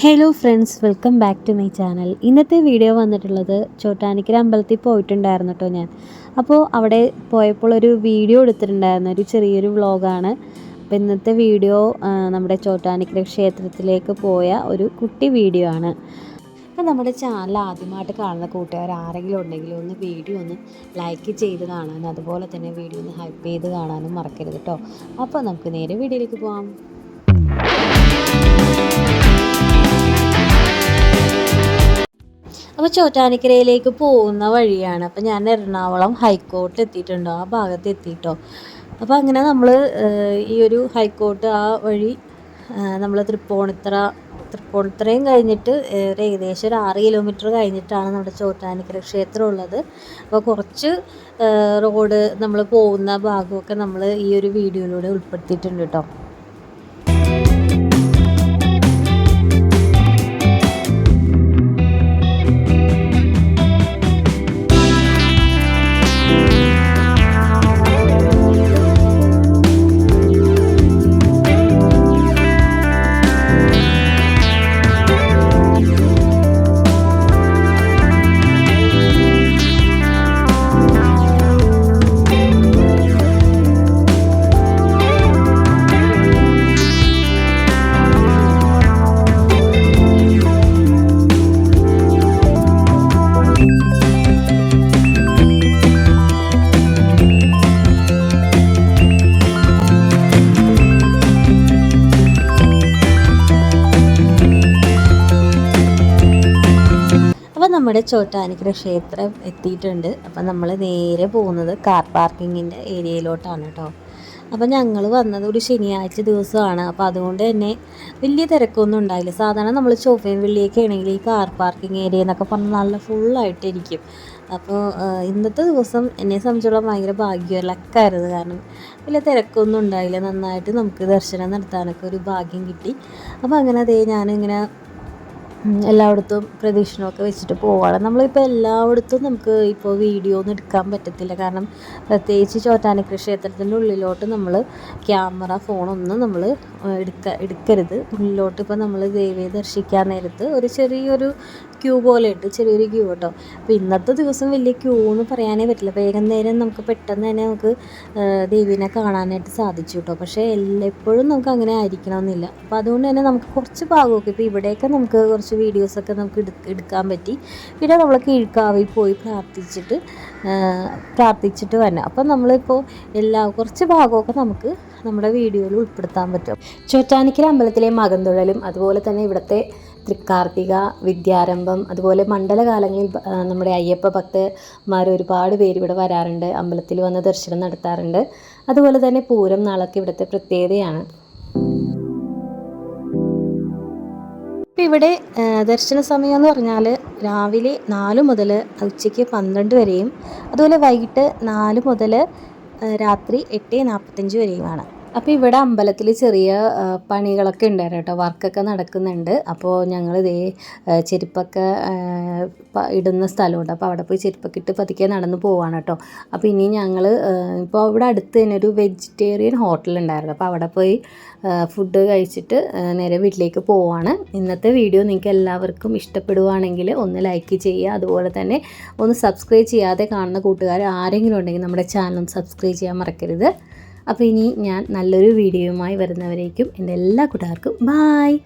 Hello friends welcome back to my channel ഇന്നത്തെ video വന്നിട്ടുള്ളത് ചോട്ടാനിക്കര അമ്പലത്തിൽ പോയിട്ടുണ്ടായിരുന്നു കേട്ടോ ഞാൻ. അപ്പോൾ അവിടെ പോയപ്പോൾ ഒരു വീഡിയോ എടുത്തിട്ടുണ്ടായിരുന്നു. ഒരു ചെറിയൊരു വ്ളോഗാണ് അപ്പോൾ ഇന്നത്തെ വീഡിയോ നമ്മുടെ ചോട്ടാനിക്കര ക്ഷേത്രത്തിലേക്ക് പോയ ഒരു കുട്ടി വീഡിയോ ആണ്. അപ്പോൾ നമ്മുടെ ചാനൽ ആദ്യമായിട്ട് കാണുന്ന കൂട്ടുകാർ ആരെങ്കിലും ഉണ്ടെങ്കിൽ ഒന്ന് വീഡിയോ ഒന്ന് ലൈക്ക് ചെയ്ത് കാണാനും അതുപോലെ തന്നെ വീഡിയോ ഒന്ന് ഹൈപ്പ് ചെയ്ത് കാണാനും മറക്കരുത് കേട്ടോ അപ്പോൾ നമുക്ക് നേരെ വീഡിയോയിലേക്ക് പോകാം അപ്പോൾ ചോറ്റാനിക്കരയിലേക്ക് പോകുന്ന വഴിയാണ്. അപ്പോൾ ഞാൻ എറണാകുളം ഹൈക്കോർട്ട് എത്തിയിട്ടുണ്ടോ. ആ ഭാഗത്ത് എത്തിയിട്ടോ അപ്പോൾ അങ്ങനെ നമ്മൾ ഈ ഒരു ഹൈക്കോർട്ട് ആ വഴി നമ്മൾ തൃപ്പൂണിത്തറ തൃപ്പൂണിത്തറയും കഴിഞ്ഞിട്ട് ഒരു ഏകദേശം ഒരു ആറ് കിലോമീറ്റർ കഴിഞ്ഞിട്ടാണ് നമ്മുടെ ചോറ്റാനിക്കര ക്ഷേത്രം ഉള്ളത് അപ്പോൾ കുറച്ച് റോഡ് നമ്മൾ പോകുന്ന ഭാഗമൊക്കെ നമ്മൾ ഈ ഒരു വീഡിയോയിലൂടെ ഉൾപ്പെടുത്തിയിട്ടുണ്ട് കേട്ടോ നമ്മുടെ ചോറ്റാനിക്കര ക്ഷേത്രം എത്തിയിട്ടുണ്ട്. അപ്പം നമ്മൾ നേരെ പോകുന്നത് കാർ പാർക്കിങ്ങിന്റെ ഏരിയയിലോട്ടാണ് കേട്ടോ അപ്പം ഞങ്ങൾ വന്നത് ഒരു ശനിയാഴ്ച ദിവസമാണ്. അപ്പോൾ അതുകൊണ്ട് തന്നെ വലിയ തിരക്കൊന്നും ഉണ്ടായില്ല. സാധാരണ നമ്മൾ ചൊവ്വയും വെള്ളിയൊക്കെ ആണെങ്കിൽ ഈ കാർ പാർക്കിംഗ് ഏരിയ എന്നൊക്കെ പറഞ്ഞാൽ നല്ല ഫുള്ളായിട്ടിരിക്കും അപ്പോൾ ഇന്നത്തെ ദിവസം എന്നെ സംബന്ധിച്ചോളം ഭയങ്കര ഭാഗ്യം ലക്കായിരുന്നു കാരണം വലിയ തിരക്കൊന്നും ഉണ്ടായില്ല. നന്നായിട്ട് നമുക്ക് ദർശനം നടത്താനൊക്കെ ഒരു ഭാഗ്യം കിട്ടി. അപ്പോൾ അങ്ങനെ അതേ ഞാനിങ്ങനെ എല്ലായിടത്തും പ്രദക്ഷിണമൊക്കെ വെച്ചിട്ട് പോവാണ്. നമ്മളിപ്പോൾ എല്ലായിടത്തും നമുക്ക് ഇപ്പോൾ വീഡിയോ ഒന്നും എടുക്കാൻ പറ്റത്തില്ല. കാരണം പ്രത്യേകിച്ച് ചോറ്റാനിക്കര ക്ഷേത്രത്തിന്റെ ഉള്ളിലോട്ട് നമ്മൾ ക്യാമറ ഫോണൊന്നും നമ്മൾ എടുക്ക എടുക്കരുത്. ഉള്ളിലോട്ട് ഇപ്പോൾ നമ്മൾ ദേവിയെ ദർശിക്കാൻ നേരത്ത് ഒരു ചെറിയൊരു ക്യൂ പോലെ ഉണ്ട് ചെറിയൊരു ക്യൂ കേട്ടോ. അപ്പോൾ ഇന്നത്തെ ദിവസം വലിയ ക്യൂ എന്ന് പറയാനേ പറ്റില്ല. വേഗം നേരം നമുക്ക് പെട്ടെന്ന് തന്നെ നമുക്ക് ദേവീനെ കാണാനായിട്ട് സാധിച്ചു കേട്ടോ. പക്ഷേ എപ്പോഴും നമുക്ക് അങ്ങനെ ആയിരിക്കണമെന്നില്ല. അപ്പോൾ അതുകൊണ്ട് തന്നെ നമുക്ക് കുറച്ച് ഭാഗമൊക്കെ ഇപ്പോൾ ഇവിടെയൊക്കെ നമുക്ക് കുറച്ച് വീഡിയോസൊക്കെ നമുക്ക് എടു എടുക്കാൻ പറ്റി. പിന്നെ നമ്മൾ കീഴ്ക്കാവിൽ പോയി പ്രാർത്ഥിച്ചിട്ട് പ്രാർത്ഥിച്ചിട്ട് വരണം അപ്പം നമ്മളിപ്പോൾ എല്ലാ കുറച്ച് ഭാഗമൊക്കെ നമുക്ക് നമ്മുടെ വീഡിയോയിൽ ഉൾപ്പെടുത്താൻ പറ്റും. ചോറ്റാനിക്കര അമ്പലത്തിലെ മകന്തുഴലും അതുപോലെ തന്നെ ഇവിടുത്തെ തൃക്കാർത്തിക വിദ്യാരംഭം അതുപോലെ മണ്ഡലകാലങ്ങളിൽ നമ്മുടെ അയ്യപ്പ ഭക്തന്മാർ ഒരുപാട് പേര് ഇവിടെ വരാറുണ്ട്. അമ്പലത്തിൽ വന്ന് ദർശനം നടത്താറുണ്ട്. അതുപോലെ തന്നെ പൂരം നാളൊക്കെ ഇവിടുത്തെ പ്രത്യേകതയാണ്. ഇവിടെ ദർശന സമയം എന്ന് പറഞ്ഞാൽ രാവിലെ നാല് മുതൽ ഉച്ചയ്ക്ക് പന്ത്രണ്ട് വരെയും അതുപോലെ വൈകിട്ട് നാല് മുതൽ രാത്രി എട്ട് നാൽപ്പത്തഞ്ച് വരെയുമാണ്. അപ്പോൾ ഇവിടെ അമ്പലത്തിൽ ചെറിയ പണികളൊക്കെ ഉണ്ടായിരുന്നു കേട്ടോ. വർക്കൊക്കെ നടക്കുന്നുണ്ട്. അപ്പോൾ ഞങ്ങൾ ഇതേ ചെരുപ്പൊക്കെ ഇടുന്ന സ്ഥലമുണ്ട്. അപ്പോൾ അവിടെ പോയി ചെരുപ്പൊക്കെ ഇട്ട് പതുക്കെ നടന്ന് പോവാണ് കേട്ടോ. അപ്പോൾ ഇനി ഞങ്ങൾ ഇപ്പോൾ ഇവിടെ അടുത്ത് തന്നെ ഒരു വെജിറ്റേറിയൻ ഹോട്ടൽ ഉണ്ടായിരുന്നു. അപ്പോൾ അവിടെ പോയി ഫുഡ് കഴിച്ചിട്ട് നേരെ വീട്ടിലേക്ക് പോവാണ്. ഇന്നത്തെ വീഡിയോ നിങ്ങൾക്ക് എല്ലാവർക്കും ഇഷ്ടപ്പെടുവാണെങ്കിൽ ഒന്ന് ലൈക്ക് ചെയ്യുക. അതുപോലെ തന്നെ ഒന്ന് സബ്സ്ക്രൈബ് ചെയ്യാതെ കാണുന്ന കൂട്ടുകാർ ആരെങ്കിലും ഉണ്ടെങ്കിൽ നമ്മുടെ ചാനൽ സബ്സ്ക്രൈബ് ചെയ്യാൻ മറക്കരുത്. അപ്പോൾ ഇനി ഞാൻ നല്ലൊരു വീഡിയോയുമായി വരുന്നവരേക്കും എന്റെ എല്ലാ കൂട്ടുകാർക്കും ബായ്